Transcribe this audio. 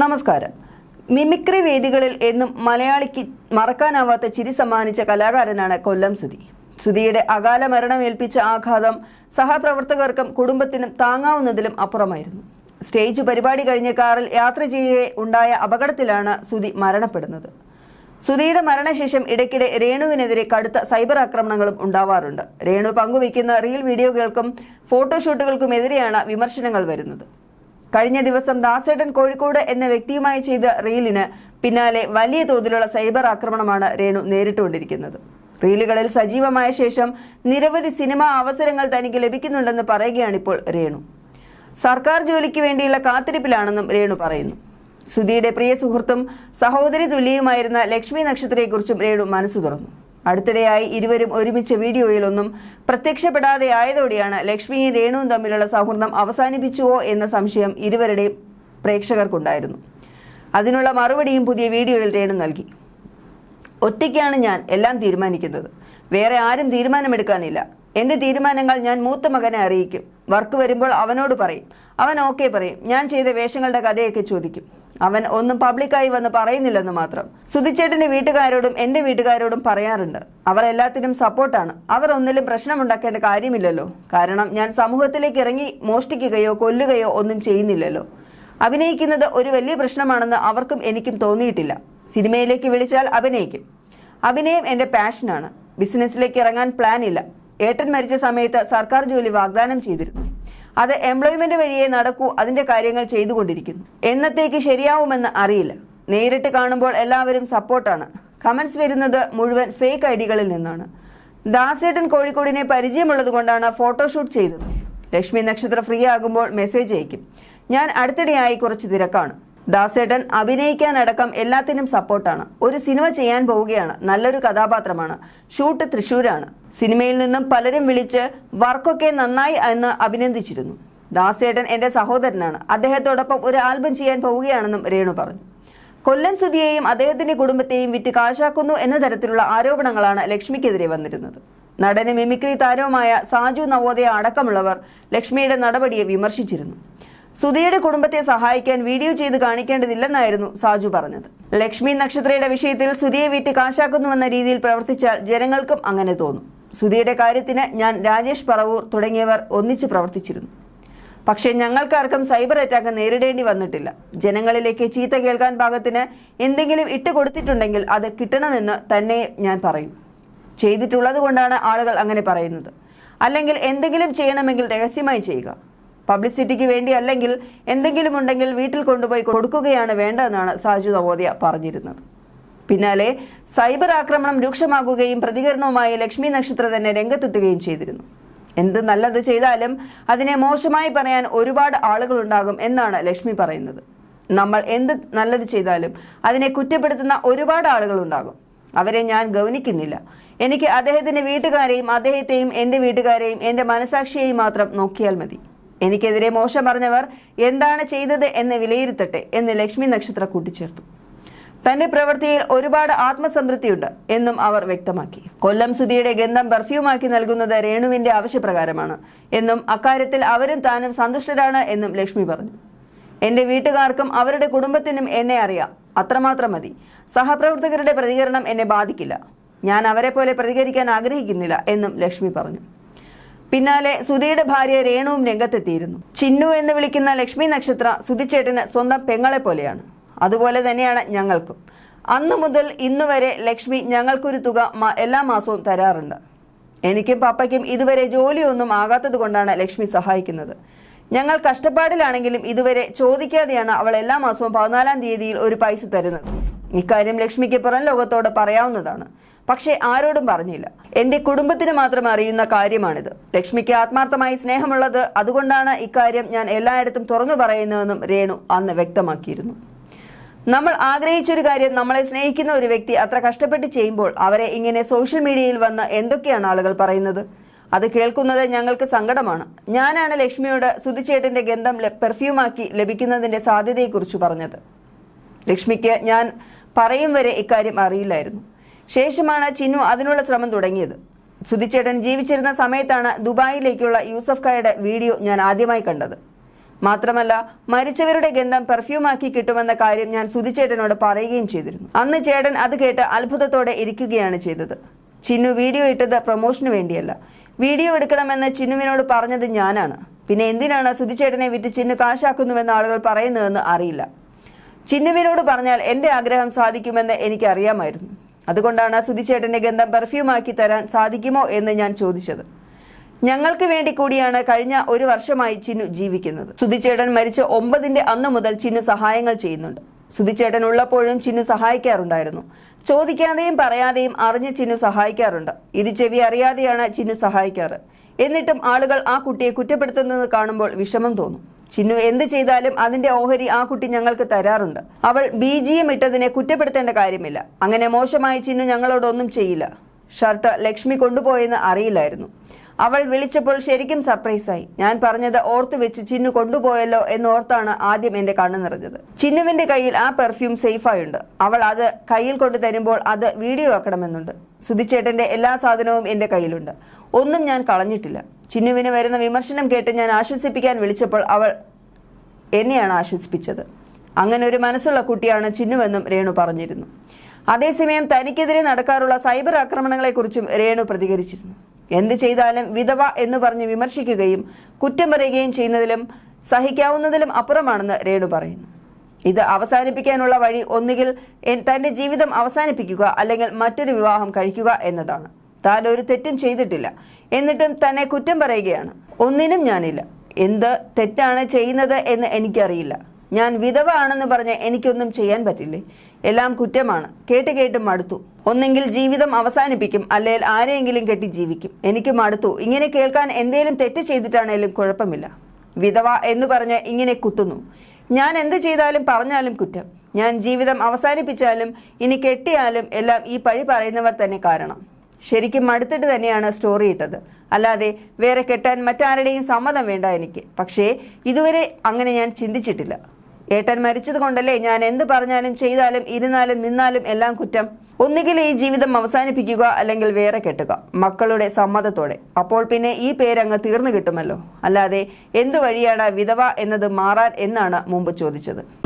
നമസ്കാരം. മിമിക്രി വേദികളിൽ എന്നും മലയാളിക്ക് മറക്കാനാവാത്ത ചിരി സമ്മാനിച്ച കലാകാരനാണ് കൊല്ലം സുധി. സുധിയുടെ അകാല മരണമേൽപ്പിച്ച ആഘാതം സഹപ്രവർത്തകർക്കും കുടുംബത്തിനും താങ്ങാവുന്നതിലും അപ്പുറമായിരുന്നു. സ്റ്റേജ് പരിപാടി കഴിഞ്ഞ കാറിൽ യാത്ര ചെയ്യേ ഉണ്ടായ അപകടത്തിലാണ് സുധി മരണപ്പെടുന്നത്. സുധിയുടെ മരണശേഷം ഇടയ്ക്കിടെ രേണുവിനെതിരെ കടുത്ത സൈബർ ആക്രമണങ്ങളും ഉണ്ടാവാറുണ്ട്. രേണു പങ്കുവയ്ക്കുന്ന റീൽ വീഡിയോകൾക്കും ഫോട്ടോഷൂട്ടുകൾക്കുമെതിരെയാണ് വിമർശനങ്ങൾ വരുന്നത്. കഴിഞ്ഞ ദിവസം ദാസേട്ടൻ കോഴിക്കോട് എന്ന വ്യക്തിയുമായി ചെയ്ത റീലിന് പിന്നാലെ വലിയ തോതിലുള്ള സൈബർ ആക്രമണമാണ് രേണു നേരിട്ടുകൊണ്ടിരിക്കുന്നത്. റീലുകളിൽ സജീവമായ ശേഷം നിരവധി സിനിമാ അവസരങ്ങൾ തനിക്ക് ലഭിക്കുന്നുണ്ടെന്ന് പറയുകയാണിപ്പോൾ രേണു. സർക്കാർ ജോലിക്ക് വേണ്ടിയുള്ള കാത്തിരിപ്പിലാണെന്നും രേണു പറയുന്നു. സുധിയുടെ പ്രിയ സുഹൃത്തും സഹോദരി തുല്യയുമായിരുന്ന ലക്ഷ്മി നക്ഷത്രയെക്കുറിച്ചും രേണു മനസ്സു തുറന്നു. അടുത്തിടെയായി ഇരുവരും ഒരുമിച്ച് വീഡിയോയിലൊന്നും പ്രത്യക്ഷപ്പെടാതെ ആയതോടെയാണ് ലക്ഷ്മിയും രേണുവും തമ്മിലുള്ള സൗഹൃദം അവസാനിപ്പിച്ചുവോ എന്ന സംശയം ഇരുവരുടെയും പ്രേക്ഷകർക്കുണ്ടായിരുന്നു. അതിനുള്ള മറുപടിയും പുതിയ വീഡിയോയിൽ രേണു നൽകി. ഒറ്റയ്ക്കാണ് ഞാൻ എല്ലാം തീരുമാനിക്കുന്നത്. വേറെ ആരും തീരുമാനമെടുക്കാനില്ല. എന്റെ തീരുമാനങ്ങൾ ഞാൻ മൂത്ത മകനെ അറിയിക്കും. വർക്ക് വരുമ്പോൾ അവനോട് പറയും. അവൻ ഓക്കെ പറയും. ഞാൻ ചെയ്ത വേഷങ്ങളുടെ കഥയൊക്കെ ചോദിക്കും. അവൻ ഒന്നും പബ്ലിക്കായി വന്ന് പറയുന്നില്ലെന്ന് മാത്രം. സുധിച്ചേട്ടന്റെ വീട്ടുകാരോടും എന്റെ വീട്ടുകാരോടും പറയാറുണ്ട്. അവർ എല്ലാത്തിനും സപ്പോർട്ടാണ്. അവർ ഒന്നിലും പ്രശ്നമുണ്ടാക്കേണ്ട കാര്യമില്ലല്ലോ. കാരണം ഞാൻ സമൂഹത്തിലേക്ക് ഇറങ്ങി മോഷ്ടിക്കുകയോ കൊല്ലുകയോ ഒന്നും ചെയ്യുന്നില്ലല്ലോ. അഭിനയിക്കുന്നത് ഒരു വലിയ പ്രശ്നമാണെന്ന് അവർക്കും എനിക്കും തോന്നിയിട്ടില്ല. സിനിമയിലേക്ക് വിളിച്ചാൽ അഭിനയിക്കും. അഭിനയം എന്റെ പാഷനാണ്. ബിസിനസ്സിലേക്ക് ഇറങ്ങാൻ പ്ലാൻ ഇല്ല ഏട്ടൻ മരിച്ച സമയത്ത് സർക്കാർ ജോലി വാഗ്ദാനം ചെയ്തിരുന്നു. അത് എംപ്ലോയ്മെന്റ് വഴിയേ നടക്കൂ അതിന്റെ കാര്യങ്ങൾ ചെയ്തുകൊണ്ടിരിക്കുന്നു. എന്നത്തേക്ക് ശരിയാവുമെന്ന് അറിയില്ല. നേരിട്ട് കാണുമ്പോൾ എല്ലാവരും സപ്പോർട്ടാണ്. കമന്റ്സ് വരുന്നത് മുഴുവൻ ഫേക്ക് ഐഡികളിൽ നിന്നാണ്. ദാസേട്ടൻ കോഴിക്കോടിനെ പരിചയമുള്ളത് കൊണ്ടാണ് ഫോട്ടോഷൂട്ട് ചെയ്തത്. ലക്ഷ്മി നക്ഷത്ര ഫ്രീ ആകുമ്പോൾ മെസ്സേജ് അയക്കും. ഞാൻ അടുത്തിടെയായി കുറച്ച് തിരക്കാണ്. ദാസേട്ടൻ അഭിനയിക്കാനടക്കം എല്ലാത്തിനും സപ്പോർട്ടാണ്. ഒരു സിനിമ ചെയ്യാൻ പോവുകയാണ്. നല്ലൊരു കഥാപാത്രമാണ്. ഷൂട്ട് തൃശൂരാണ് സിനിമയിൽ നിന്നും പലരും വിളിച്ച് വർക്കൊക്കെ നന്നായി എന്ന് അഭിനന്ദിച്ചിരുന്നു. ദാസേട്ടൻ എന്റെ സഹോദരനാണ്. അദ്ദേഹത്തോടൊപ്പം ഒരു ആൽബം ചെയ്യാൻ പോവുകയാണെന്നും രേണു പറഞ്ഞു. കൊല്ലം സുധിയെയും അദ്ദേഹത്തിന്റെ കുടുംബത്തെയും വിറ്റ് കാശാക്കുന്നു എന്ന തരത്തിലുള്ള ആരോപണങ്ങളാണ് ലക്ഷ്മിക്കെതിരെ വന്നിരുന്നത്. നടന് മിമിക്രി താരവുമായ സാജു നവോദയ അടക്കമുള്ളവർ ലക്ഷ്മിയുടെ നടപടിയെ വിമർശിച്ചിരുന്നു. സുധിയുടെ കുടുംബത്തെ സഹായിക്കാൻ വീഡിയോ ചെയ്ത് കാണിക്കേണ്ടതില്ലെന്നായിരുന്നു സാജു പറഞ്ഞത്. ലക്ഷ്മി നക്ഷത്രയുടെ വിഷയത്തിൽ സുധിയെ വീട്ടി കാശാക്കുന്നുവെന്ന രീതിയിൽ പ്രവർത്തിച്ചാൽ ജനങ്ങൾക്കും അങ്ങനെ തോന്നും. സുധിയുടെ കാര്യത്തിന് ഞാൻ രാജേഷ് പറവൂർ തുടങ്ങിയവർ ഒന്നിച്ച് പ്രവർത്തിച്ചിരുന്നു. പക്ഷേ ഞങ്ങൾക്കാർക്കും സൈബർ അറ്റാക്ക് നേരിടേണ്ടി വന്നിട്ടില്ല. ജനങ്ങളിലേക്ക് ചീത്ത കേൾക്കാൻ പാകത്തിന് എന്തെങ്കിലും ഇട്ട് കൊടുത്തിട്ടുണ്ടെങ്കിൽ അത് കിട്ടണമെന്ന് തന്നെ ഞാൻ പറയും. ചെയ്തിട്ടുള്ളത് കൊണ്ടാണ് ആളുകൾ അങ്ങനെ പറയുന്നത്. അല്ലെങ്കിൽ എന്തെങ്കിലും ചെയ്യണമെങ്കിൽ രഹസ്യമായി ചെയ്യുക. പബ്ലിസിറ്റിക്ക് വേണ്ടി അല്ലെങ്കിൽ എന്തെങ്കിലും ഉണ്ടെങ്കിൽ വീട്ടിൽ കൊണ്ടുപോയി കൊടുക്കുകയാണ് വേണ്ടതെന്നാണ് സാജു നവോദയ പറഞ്ഞിരുന്നത്. പിന്നാലെ സൈബർ ആക്രമണം രൂക്ഷമാകുകയും പ്രതികരണവുമായി ലക്ഷ്മി നക്ഷത്ര തന്നെ രംഗത്തെത്തുകയും ചെയ്തിരുന്നു. എന്ത് നല്ലത് ചെയ്താലും അതിനെ മോശമായി പറയാൻ ഒരുപാട് ആളുകളുണ്ടാകും എന്നാണ് ലക്ഷ്മി പറയുന്നത്. നമ്മൾ എന്ത് നല്ലത് ചെയ്താലും അതിനെ കുറ്റപ്പെടുത്തുന്ന ഒരുപാട് ആളുകളുണ്ടാകും. അവരെ ഞാൻ ഗൗനിക്കുന്നില്ല. എനിക്ക് അദ്ദേഹത്തിന്റെ വീട്ടുകാരെയും അദ്ദേഹത്തെയും എന്റെ വീട്ടുകാരെയും എന്റെ മനസാക്ഷിയെയും മാത്രം നോക്കിയാൽ മതി. എനിക്കെതിരെ മോശം പറഞ്ഞവർ എന്താണ് ചെയ്തത് എന്ന് വിലയിരുത്തട്ടെ എന്ന് ലക്ഷ്മി നക്ഷത്ര കൂട്ടിച്ചേർത്തു. തന്റെ പ്രവൃത്തിയിൽ ഒരുപാട് ആത്മസംതൃപ്തിയുണ്ട് എന്നും അവർ വ്യക്തമാക്കി. കൊല്ലം സുധിയുടെ ഗന്ധം പെർഫ്യൂമാക്കി നൽകുന്നത് രേണുവിന്റെ ആവശ്യപ്രകാരമാണ് എന്നും അക്കാര്യത്തിൽ അവരും താനും സന്തുഷ്ടരാണ് എന്നും ലക്ഷ്മി പറഞ്ഞു. എന്റെ വീട്ടുകാർക്കും അവരുടെ കുടുംബത്തിനും എന്നെ അറിയാം. അത്രമാത്രം മതി. സഹപ്രവർത്തകരുടെ പ്രതികരണം എന്നെ ബാധിക്കില്ല. ഞാൻ അവരെ പോലെ പ്രതികരിക്കാൻ ആഗ്രഹിക്കുന്നില്ല എന്നും ലക്ഷ്മി പറഞ്ഞു. പിന്നാലെ സുധിയുടെ ഭാര്യ രേണുവും രംഗത്തെത്തിയിരുന്നു. ചിന്നു എന്ന് വിളിക്കുന്ന ലക്ഷ്മി നക്ഷത്ര സുധിച്ചേട്ടന് സ്വന്തം പെങ്ങളെ പോലെയാണ്. അതുപോലെ തന്നെയാണ് ഞങ്ങൾക്കും. അന്നു മുതൽ ഇന്നു വരെ ലക്ഷ്മി ഞങ്ങൾക്കൊരു തുക എല്ലാ മാസവും തരാറുണ്ട്. എനിക്കും പപ്പയ്ക്കും ഇതുവരെ ജോലിയൊന്നും ആകാത്തത് കൊണ്ടാണ് ലക്ഷ്മി സഹായിക്കുന്നത്. ഞങ്ങൾ കഷ്ടപ്പാടിലാണെങ്കിലും ഇതുവരെ ചോദിക്കാതെയാണ് അവൾ എല്ലാ മാസവും പതിനാലാം തീയതിയിൽ ഒരു പൈസ തരുന്നത്. ഇക്കാര്യം ലക്ഷ്മിക്ക് പുറം ലോകത്തോട് പറയാവുന്നതാണ്. പക്ഷേ ആരോടും പറഞ്ഞില്ല. എന്റെ കുടുംബത്തിന് മാത്രം അറിയുന്ന കാര്യമാണിത്. ലക്ഷ്മിക്ക് ആത്മാർത്ഥമായി സ്നേഹമുള്ളത് അതുകൊണ്ടാണ് ഇക്കാര്യം ഞാൻ എല്ലായിടത്തും തുറന്നു പറയുന്നതെന്നും രേണു അന്ന് വ്യക്തമാക്കിയിരുന്നു. നമ്മൾ ആഗ്രഹിച്ചൊരു കാര്യം നമ്മളെ സ്നേഹിക്കുന്ന ഒരു വ്യക്തി അത്ര കഷ്ടപ്പെട്ട് ചെയ്യുമ്പോൾ അവരെ ഇങ്ങനെ സോഷ്യൽ മീഡിയയിൽ വന്ന് എന്തൊക്കെയാണ് ആളുകൾ പറയുന്നത്? അത് കേൾക്കുന്നത് ഞങ്ങൾക്ക് സങ്കടമാണ്. ഞാനാണ് ലക്ഷ്മിയോട് സുധിച്ചേട്ടന്റെ ഗന്ധം പെർഫ്യൂമാക്കി ലഭിക്കുന്നതിന്റെ സാധ്യതയെക്കുറിച്ച് പറഞ്ഞത്. ലക്ഷ്മിക്ക് ഞാൻ പറയും വരെ ഇക്കാര്യം അറിയില്ലായിരുന്നു. ശേഷമാണ് ചിന്നു അതിനുള്ള ശ്രമം തുടങ്ങിയത്. സുധിച്ചേട്ടൻ ജീവിച്ചിരുന്ന സമയത്താണ് ദുബായിലേക്കുള്ള യൂസഫ് ഖായുടെ വീഡിയോ ഞാൻ ആദ്യമായി കണ്ടത്. മാത്രമല്ല മരിച്ചവരുടെ ഗന്ധം പെർഫ്യൂമാക്കി കിട്ടുമെന്ന കാര്യം ഞാൻ സുധിച്ചേട്ടനോട് പറയുകയും ചെയ്തിരുന്നു. അന്ന് ചേട്ടൻ അത് കേട്ട് അത്ഭുതത്തോടെ ഇരിക്കുകയാണ് ചെയ്തത്. ചിന്നു വീഡിയോ ഇട്ടത് പ്രൊമോഷന് വേണ്ടിയല്ല. വീഡിയോ എടുക്കണമെന്ന് ചിന്നുവിനോട് പറഞ്ഞത് ഞാനാണ്. പിന്നെ എന്തിനാണ് സുധിച്ചേട്ടനെ വിറ്റ് ചിന്നു കാശാക്കുന്നുവെന്ന് ആളുകൾ പറയുന്നതെന്ന് അറിയില്ല. ചിന്നുവിനോട് പറഞ്ഞാൽ എന്റെ ആഗ്രഹം സാധിക്കുമെന്ന് എനിക്കറിയാമായിരുന്നു. അതുകൊണ്ടാണ് സുധിച്ചേട്ടന്റെ ഗന്ധം പെർഫ്യൂം ആക്കി തരാൻ സാധിക്കുമോ എന്ന് ഞാൻ ചോദിച്ചത്. ഞങ്ങൾക്ക് വേണ്ടി കൂടിയാണ് കഴിഞ്ഞ ഒരു വർഷമായി ചിന്നു ജീവിക്കുന്നത്. സുധിച്ചേട്ടൻ മരിച്ച ഒമ്പതിന്റെ അന്ന് മുതൽ ചിന്നു സഹായങ്ങൾ ചെയ്യുന്നുണ്ട്. സുധിച്ചേട്ടൻ ഉള്ളപ്പോഴും ചിന്നു സഹായിക്കാറുണ്ടായിരുന്നു. ചോദിക്കാതെയും പറയാതെയും അറിഞ്ഞ് ചിന്നു സഹായിക്കാറുണ്ട്. ഇത് ചെവി അറിയാതെയാണ് ചിന്നു സഹായിക്കാറ്. എന്നിട്ടും ആളുകൾ ആ കുട്ടിയെ കുറ്റപ്പെടുത്തുന്നത് കാണുമ്പോൾ വിഷമം തോന്നും. ചിന്നു എന്ത് ചെയ്താലും അതിന്റെ ഓഹരി ആ കുട്ടി ഞങ്ങൾക്ക് തരാറുണ്ട്. അവൾ ബി ജി എം ഇട്ടതിനെ കുറ്റപ്പെടുത്തേണ്ട കാര്യമില്ല. അങ്ങനെ മോശമായി ചിന്നു ഞങ്ങളോടൊന്നും ചെയ്യില്ല. ഷർട്ട് ലക്ഷ്മി കൊണ്ടുപോയെന്ന് അറിയില്ലായിരുന്നു. അവൾ വിളിച്ചപ്പോൾ ശരിക്കും സർപ്രൈസായി. ഞാൻ പറഞ്ഞത് ഓർത്തു വെച്ച് ചിന്നു കൊണ്ടുപോയല്ലോ എന്നോർത്താണ് ആദ്യം എന്റെ കണ്ണു നിറഞ്ഞത്. ചിന്നുവിന്റെ കയ്യിൽ ആ പെർഫ്യൂം സേഫായുണ്ട്. അവൾ അത് കയ്യിൽ കൊണ്ടു തരുമ്പോൾ അത് വീഡിയോ ആക്കണമെന്നുണ്ട്. സുധിച്ചേട്ടന്റെ എല്ലാ സാധനവും എന്റെ കയ്യിലുണ്ട്. ഒന്നും ഞാൻ കളഞ്ഞിട്ടില്ല. ചിന്നുവിന് വരുന്ന വിമർശനം കേട്ട് ഞാൻ ആശ്വസിപ്പിക്കാൻ വിളിച്ചപ്പോൾ അവൾ എന്നെയാണ് ആശ്വസിപ്പിച്ചത്. അങ്ങനെ ഒരു മനസ്സുള്ള കുട്ടിയാണ് ചിന്നുവെന്നും രേണു പറഞ്ഞിരുന്നു. അതേസമയം തനിക്കെതിരെ നടക്കാറുള്ള സൈബർ ആക്രമണങ്ങളെക്കുറിച്ചും രേണു പ്രതികരിച്ചിരുന്നു. എന്ത് ചെയ്താലും വിധവ എന്ന് പറഞ്ഞ് വിമർശിക്കുകയും കുറ്റം പറയുകയും ചെയ്യുന്നതിലും സഹിക്കാവുന്നതിലും അപ്പുറമാണെന്ന് രേണു പറയുന്നു. ഇത് അവസാനിപ്പിക്കാനുള്ള വഴി ഒന്നുകിൽ തന്റെ ജീവിതം അവസാനിപ്പിക്കുക അല്ലെങ്കിൽ മറ്റൊരു വിവാഹം കഴിക്കുക എന്നതാണ്. താൻ ഒരു തെറ്റും ചെയ്തിട്ടില്ല. എന്നിട്ടും തന്നെ കുറ്റം പറയുകയാണ്. ഒന്നിനും ഞാനില്ല. എന്ത് തെറ്റാണ് ചെയ്യുന്നത് എന്ന് എനിക്കറിയില്ല. ഞാൻ വിധവ ആണെന്ന് പറഞ്ഞ് എനിക്കൊന്നും ചെയ്യാൻ പറ്റില്ലേ? എല്ലാം കുറ്റമാണ്. കേട്ട് കേട്ട് മടുത്തു. ഒന്നെങ്കിൽ ജീവിതം അവസാനിപ്പിക്കും. അല്ലെങ്കിൽ ആരെയെങ്കിലും കെട്ടി ജീവിക്കും. എനിക്ക് മടുത്തു. ഇങ്ങനെ കേൾക്കാൻ എന്തേലും തെറ്റ് ചെയ്തിട്ടാണേലും കുഴപ്പമില്ല. വിധവ എന്ന് പറഞ്ഞ് ഇങ്ങനെ കുത്തുന്നു. ഞാൻ എന്ത് ചെയ്താലും പറഞ്ഞാലും കുറ്റം. ഞാൻ ജീവിതം അവസാനിപ്പിച്ചാലും ഇനി കെട്ടിയാലും എല്ലാം ഈ പഴി പറയുന്നവർ തന്നെ കാരണം. ശരിക്കും മടുത്തിട്ട് തന്നെയാണ് സ്റ്റോറി ഇട്ടത്. അല്ലാതെ വേറെ കെട്ടാൻ മറ്റാരുടെയും സമ്മതം വേണ്ട എനിക്ക്. പക്ഷേ ഇതുവരെ അങ്ങനെ ഞാൻ ചിന്തിച്ചിട്ടില്ല. ഏട്ടൻ മരിച്ചത് കൊണ്ടല്ലേ ഞാൻ എന്ത് പറഞ്ഞാലും ചെയ്താലും ഇരുന്നാലും നിന്നാലും എല്ലാം കുറ്റം. ഒന്നുകിൽ ഈ ജീവിതം അവസാനിപ്പിക്കുക അല്ലെങ്കിൽ വേറെ കെട്ടുക. മക്കളുടെ സമ്മതത്തോടെ. അപ്പോൾ പിന്നെ ഈ പേരങ്ങ് തീർന്നു കിട്ടുമല്ലോ. അല്ലാതെ എന്തു വഴിയാണ് വിധവ എന്നത് മാറാൻ എന്നാണ് മുമ്പ് ചോദിച്ചത്.